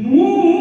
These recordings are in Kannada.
Move!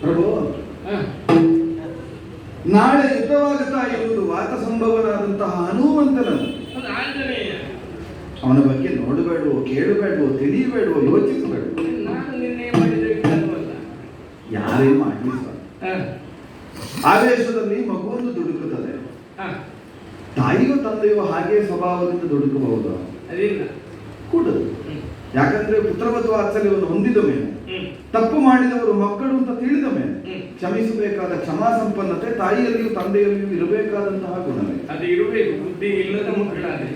ಪ್ರಭು ನಾಳೆ ಯುದ್ಧವಾಗುತ್ತಾ ಇರುವುದು ವಾತ ಸಂಭವನಾದಂತಹ ಹನುಮಂತನನ್ನು. ಆಂಜನೇಯ. ಅವನ ಬಗ್ಗೆ ನೋಡಬೇಡವೋ ಕೇಳಬೇಡವೋ ತಿಳಿಯಬೇಡವೋ ಯೋಚಿಸಬೇಡ ಯಾರೇ ಮಾಡಲಿಲ್ಲ ಆವೇಶದಲ್ಲಿ ಮಗುವನ್ನು ದುಡುಕುತ್ತದೆ. ತಾಯಿಯೋ ತಂದೆಯೋ ಹಾಗೆ ಸ್ವಭಾವದಿಂದ ದುಡುಕಬಹುದು? ಕೂಡ ಕೂಡದು. ಯಾಕಂದ್ರೆ ಪುತ್ರವತ್ತು ವಾತ್ಸಲ್ಯವನ್ನು ಹೊಂದಿದ ಮೇಲೆ ತಪ್ಪು ಮಾಡಿದವರು ಮಕ್ಕಳು ಅಂತ ತಿಳಿದ ಮೇಲೆ ಕ್ಷಮಿಸಬೇಕಾದ ಕ್ಷಮಾ ಸಂಪನ್ನತೆ ತಾಯಿಯಲ್ಲಿಯೂ ತಂದೆಯಲ್ಲಿಯೂ ಇರಬೇಕಾದಂತಹ ಗುಣವೇ? ಅದು ಇರಬೇಕು ಬುದ್ಧಿ ಇಲ್ಲದ ಮಕ್ಕಳಾದ್ರೆ.